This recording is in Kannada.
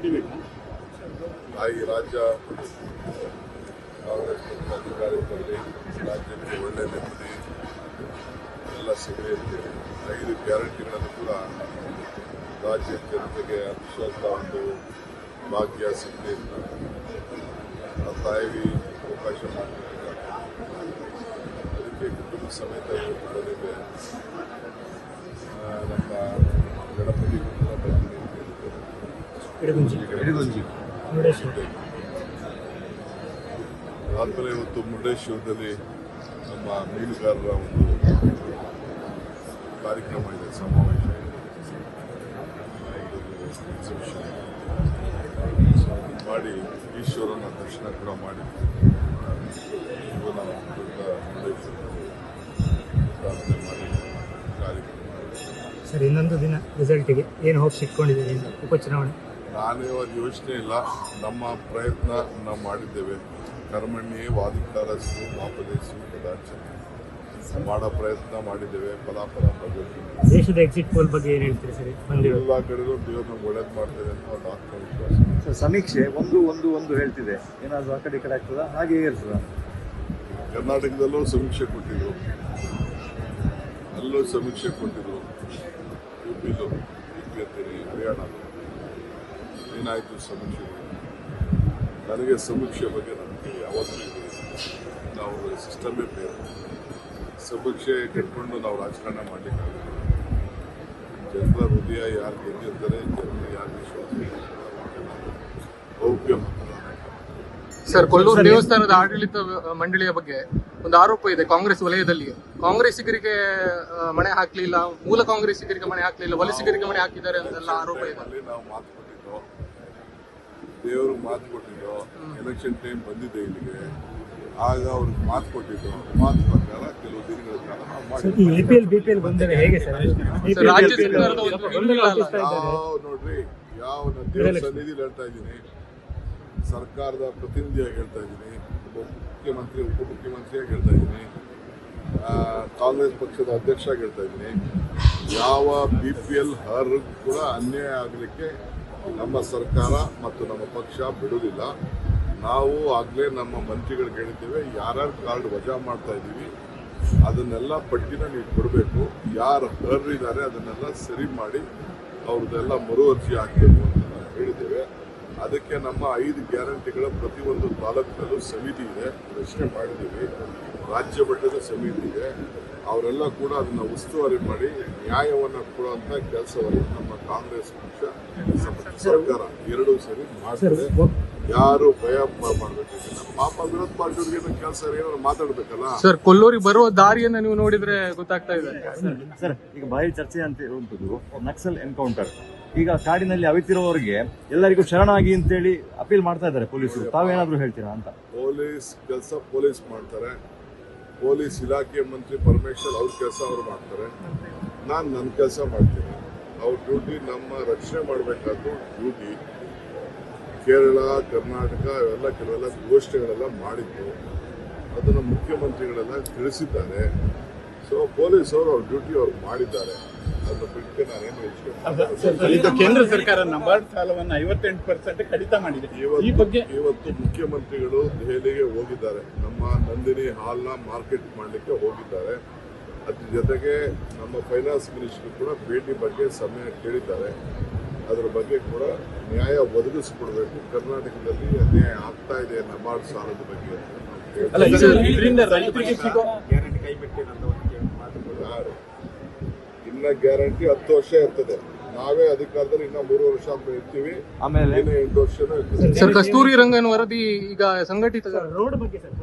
ಈ ರಾಜ್ಯ ಕಾಂಗ್ರೆಸ್ ಪಕ್ಷದ ಅಧಿಕಾರದಲ್ಲಿ ರಾಜ್ಯಕ್ಕೆ ಒಳ್ಳೆ ನೆಮ್ಮದಿ ಎಲ್ಲ ಸಿಗಲಿದೆ ಐದು ಗ್ಯಾರಂಟಿಗಳನ್ನು ಕೂಡ ರಾಜ್ಯದ ಜನತೆಗೆ ಅತ್ಯಂತ ಒಂದು ಭಾಗ್ಯ ಸಿಗಲಿ ತಾಯಿ ಅವಕಾಶ ಮಾಡಿದ್ದಾರೆ ಅದಕ್ಕೆ ಕುಟುಂಬ ಸಮೇತ ಇವತ್ತು ಬಂದಿದೆ ಇಡಗುಂಜಿ ಇಡಗುಂಜಿ ಮುರುಡೇಶ್ವರ. ಆದ್ಮೇಲೆ ಇವತ್ತು ಮುರುಡೇಶ್ವರದಲ್ಲಿ ನಮ್ಮ ಮೀನುಗಾರರ ಒಂದು ಕಾರ್ಯಕ್ರಮ ಇದೆ ಸಮಾವೇಶ ಮಾಡಿ ಈಶ್ವರನ ದರ್ಶನ ಕೂಡ ಮಾಡಿ. ಇವು ನಾವು ಪ್ರಾರ್ಥನೆ ಮಾಡಿ ಕಾರ್ಯಕ್ರಮ ಸರ್ ಇನ್ನೊಂದು ದಿನ ರಿಸಲ್ಟಿಗೆ ಏನು ಹೋಗಿ ಇಟ್ಕೊಂಡಿದ್ದೀರಿ ಅಂತ ಉಪಚುನಾವಣೆ? ನಾನೇ ಒಂದು ಯೋಚನೆ ಇಲ್ಲ. ನಮ್ಮ ಪ್ರಯತ್ನ ನಾವು ಮಾಡಿದ್ದೇವೆ. ಕರ್ಮಣ್ಯೇ ವಾದಿಕಾರಸ್ತು ಮಾಪದೇಶು ಕದಾಚನ ಮಾಡೋ ಪ್ರಯತ್ನ ಮಾಡಿದ್ದೇವೆ. ಫಲಾಫಲ ಬರಬೇಕು ದೇಶದ ಎಕ್ಸಿಟ್ ಪೋಲ್ ಬಗ್ಗೆ ಏನು ಹೇಳ್ತೀರಿ ಸರಿ? ಎಲ್ಲ ಕಡೆಗೂ ದೇವ್ರು ನಮ್ಗೆ ಒಳ್ಳೇದು ಮಾಡ್ತೇವೆ ಅಂತ ಒಂದು ಆತ್ಮವಿಶ್ವಾಸ. ಸರ್ ಸಮೀಕ್ಷೆ ಒಂದು ಒಂದು ಒಂದು ಹೇಳ್ತಿದೆ. ಏನಾದರೂ ಆ ಕಡೆ ಈ ಕಡೆ ಆಗ್ತದ? ಹಾಗೆ ಇರ್ತದ ಕರ್ನಾಟಕದಲ್ಲೂ ಸಮೀಕ್ಷೆ ಕೊಟ್ಟಿದ್ರು. ಅಲ್ಲೂ ಸಮೀಕ್ಷೆ ಕೊಟ್ಟಿದ್ರು. ಯು ಪಿಲು ಯು ಪಿ ಹರಿಯಾಣ ಏನಾಯಿತು ಸಮೀಕ್ಷೆ ನನಗೆ ಸಮೀಕ್ಷೆ ಬಗ್ಗೆ ನಮಗೆ ಯಾವತ್ತೂ ಇದೆ ನಾವು ಸಿಸ್ಟಮೇ ಬೇರೆ. ಸಮೀಕ್ಷೆ ಕಟ್ಕೊಂಡು ನಾವು ರಾಜಕಾರಣ ಮಾಡಲಿಕ್ಕಾಗಲ್ಲ. ಜನರ ಹೃದಯ ಯಾರು ಗೆದ್ದಿರ್ತಾರೆ ಜನರು ಯಾರು ವಿಶ್ವಾಸ ಗೌಪ್ಯ ಸರ್ ಕೊಲ್ಲೂರು ದೇವಸ್ಥಾನದ ಆಡಳಿತ ಮಂಡಳಿಯ ಬಗ್ಗೆ ಒಂದು ಆರೋಪ ಇದೆ ಕಾಂಗ್ರೆಸ್ ವಲಯದಲ್ಲಿ ಕಾಂಗ್ರೆಸ್ಸಿಗರಿಗೆ ಮಣೆ ಹಾಕ್ಲಿಲ್ಲ ಮೂಲ ಕಾಂಗ್ರೆಸ್ಸಿಗರಿಗೆ ಮಣೆ ಹಾಕ್ಲಿಲ್ಲ ವಲಸಿಗರಿಗೆ ಮಣೆ ಹಾಕಿದ್ದಾರೆ ಅಂತೆಲ್ಲ ಆರೋಪ ಇದೆ. ನಾವು ಮಾತು ದೇವರು ಮಾತು ಕೊಟ್ಟಿದ್ದು ಎಲೆಕ್ಷನ್ ಟೈಮ್ ಬಂದಿದೆ ಇಲ್ಲಿಗೆ ಆಗ ಅವ್ರಿಗೆ ಮಾತು ಕೊಟ್ಟಿದ್ದು ಮಾತು ಪ್ರಕಾರ ಕೆಲವು ದಿನಗಳ ಕಾಲ ನಾವು ನೋಡ್ರಿ ಯಾವ ಸನ್ನಿಧಿಲಿ ಹೇಳ್ತಾ ಇದ್ದೀನಿ. ಸರ್ಕಾರದ ಪ್ರತಿನಿಧಿಯಾಗಿ ಹೇಳ್ತಾ ಇದ್ದೀನಿ. ಒಬ್ಬ ಮುಖ್ಯಮಂತ್ರಿ ಉಪಮುಖ್ಯಮಂತ್ರಿಯಾಗಿ ಹೇಳ್ತಾ ಇದ್ದೀನಿ. ಕಾಂಗ್ರೆಸ್ ಪಕ್ಷದ ಅಧ್ಯಕ್ಷ ಹೇಳ್ತಾ ಇದ್ದೀನಿ. ಯಾವ ಬಿ ಪಿ ಎಲ್ ಹರ್ ಕೂಡ ಅನ್ಯಾಯ ಆಗಲಿಕ್ಕೆ ನಮ್ಮ ಸರ್ಕಾರ ಮತ್ತು ನಮ್ಮ ಪಕ್ಷ ಬಿಡುವುದಿಲ್ಲ. ನಾವು ಆಗಲೇ ನಮ್ಮ ಮಂತ್ರಿಗಳಿಗೆ ಹೇಳಿದ್ದೇವೆ, ಯಾರ್ಯಾರು ಕಾರ್ಡ್ ವಜಾ ಮಾಡ್ತಾ ಇದ್ದೀವಿ, ಅದನ್ನೆಲ್ಲ ಪಟ್ಟಿನ ನೀವು ಕೊಡಬೇಕು. ಯಾರು ಹರ್ರಿದ್ದಾರೆ ಅದನ್ನೆಲ್ಲ ಸರಿ ಮಾಡಿ, ಅವ್ರದ್ದೆಲ್ಲ ಮರು ಅರ್ಜಿ ಹಾಕಬೇಕು ಅಂತ ನಾವು ಹೇಳಿದ್ದೇವೆ. ಅದಕ್ಕೆ ನಮ್ಮ ಐದು ಗ್ಯಾರಂಟಿಗಳ ಪ್ರತಿಯೊಂದು ತಾಲೂಕಿನಲ್ಲೂ ಸಮಿತಿ ಇದೆ. ರಚನೆ ಮಾಡಿದ್ದೀವಿ. ರಾಜ್ಯ ಮಟ್ಟದ ಸಮಿತಿ ಇದೆ. ಅವರೆಲ್ಲ ಕೂಡ ಅದನ್ನು ಉಸ್ತುವಾರಿ ಮಾಡಿ ನ್ಯಾಯವನ್ನು ಕೊಡುವಂಥ ಕೆಲಸವನ್ನು ನಮ್ಮ ಕಾಂಗ್ರೆಸ್ ಪಕ್ಷ ಸರ್ಕಾರ ಎರಡೂ ಸರಿ ಮಾಡ್ತದೆ. ಯಾರು ಭಯ ಮಾಡಬೇಕು. ಪಾಪ ವಿರೋಧ ಪಾರ್ಟಿಯವ್ರಿಗೆ ಕೆಲಸ ಏನಾದ್ರು ಮಾತಾಡ್ಬೇಕಲ್ಲ? ಸರ್ ಕೊಲ್ಲೂರಿಗೆ ಬರುವ ದಾರಿಯನ್ನ ನೀವು ನೋಡಿದ್ರೆ ಗೊತ್ತಾಗ್ತಾ ಇದೆ. ಸರ್ ಈಗ ಭಾರಿ ಚರ್ಚೆ ಅಂತ ನಕ್ಸಲ್ ಎನ್ಕೌಂಟರ್. ಈಗ ಕಾಡಿನಲ್ಲಿ ಅವಿತಿರುವವರಿಗೆ ಎಲ್ಲರಿಗೂ ಶರಣಾಗಿ ಅಂತೇಳಿ ಅಪೀಲ್ ಮಾಡ್ತಾ ಇದ್ದಾರೆ ಪೊಲೀಸರು. ತಾವೇನಾದ್ರೂ ಹೇಳ್ತೀರಾ ಅಂತ? ಪೊಲೀಸ್, ಕೆಲಸ ಪೊಲೀಸ್ ಮಾಡ್ತಾರೆ. ಪೊಲೀಸ್ ಇಲಾಖೆ ಮಂತ್ರಿ ಪರಮೇಶ್ವರ್ ಅವ್ರ ಕೆಲಸ ಅವ್ರು ಮಾಡ್ತಾರೆ. ನಾನು ನನ್ನ ಕೆಲಸ ಮಾಡ್ತೀನಿ. ಅವ್ರ ಡ್ಯೂಟಿ ನಮ್ಮ ರಕ್ಷಣೆ ಮಾಡಬೇಕಾದ್ದು ಡ್ಯೂಟಿ. ಕೇರಳ, ಕರ್ನಾಟಕ ಇವೆಲ್ಲ ಕೆಲವೆಲ್ಲ ಘೋಷಣೆಗಳೆಲ್ಲ ಮಾಡಿದ್ದು. ಅದನ್ನು ಮುಖ್ಯಮಂತ್ರಿಗಳೆಲ್ಲ ತಿಳಿಸಿದ್ದಾರೆ. ಸೊ ಅವರು ಅವ್ರ ಡ್ಯೂಟಿ ಅವ್ರು ಮಾಡಿದ್ದಾರೆ. ಕೇಂದ್ರ ಸರ್ಕಾರ ನಬಾರ್ಡ್ ಸಾಲವನ್ನು ಐವತ್ತೆಂಟು ಪರ್ಸೆಂಟ್ ಕಡಿತ ಮಾಡಿದೆ. ಈ ಬಗ್ಗೆ ಇವತ್ತು ಮುಖ್ಯಮಂತ್ರಿಗಳು ದೆಹಲಿಗೆ ಹೋಗಿದ್ದಾರೆ. ನಮ್ಮ ನಂದಿನಿ ಹಾಲ್ನ ಮಾರ್ಕೆಟ್ ಮಾಡಲಿಕ್ಕೆ ಹೋಗಿದ್ದಾರೆ. ಅದ್ರ ಜೊತೆಗೆ ನಮ್ಮ ಫೈನಾನ್ಸ್ ಮಿನಿಸ್ಟರ್ ಕೂಡ ಭೇಟಿ ಬಗ್ಗೆ ಸಮಯ ಕೇಳಿದ್ದಾರೆ. ಅದರ ಬಗ್ಗೆ ಕೂಡ ನ್ಯಾಯ ಒದಗಿಸಿಕೊಡ್ಬೇಕು. ಕರ್ನಾಟಕದಲ್ಲಿ ಅನ್ಯಾಯ ಆಗ್ತಾ ಇದೆ ನಬಾರ್ಡ್ ಸಾಲದ ಬಗ್ಗೆ ಅಂತ ನಾವು ಅಲ್ಲ ಕೇಳ್ತಾ ಇದು ಇದರಿಂದ ರೈತರಿಗೆ ಸಿಗೋ ಯಾರು ಇನ್ನ ಗ್ಯಾರಂಟಿ ಹತ್ತು ವರ್ಷ ಇರ್ತದೆ. ನಾವೇ ಅಧಿಕಾರದಲ್ಲಿ ಇನ್ನ ಮೂರು ವರ್ಷ ಅಂತ ಇರ್ತೀವಿ. ಆಮೇಲೆ? ಇನ್ನು ಎಂಟು ವರ್ಷನೂ ಇರ್ತದೆ. ಸರ್ ಕಸ್ತೂರಿ ರಂಗನ್ ವರದಿ ಈಗ ಸಂಘಟಿತ ರೋಡ್ ಬಗ್ಗೆ ಸರ್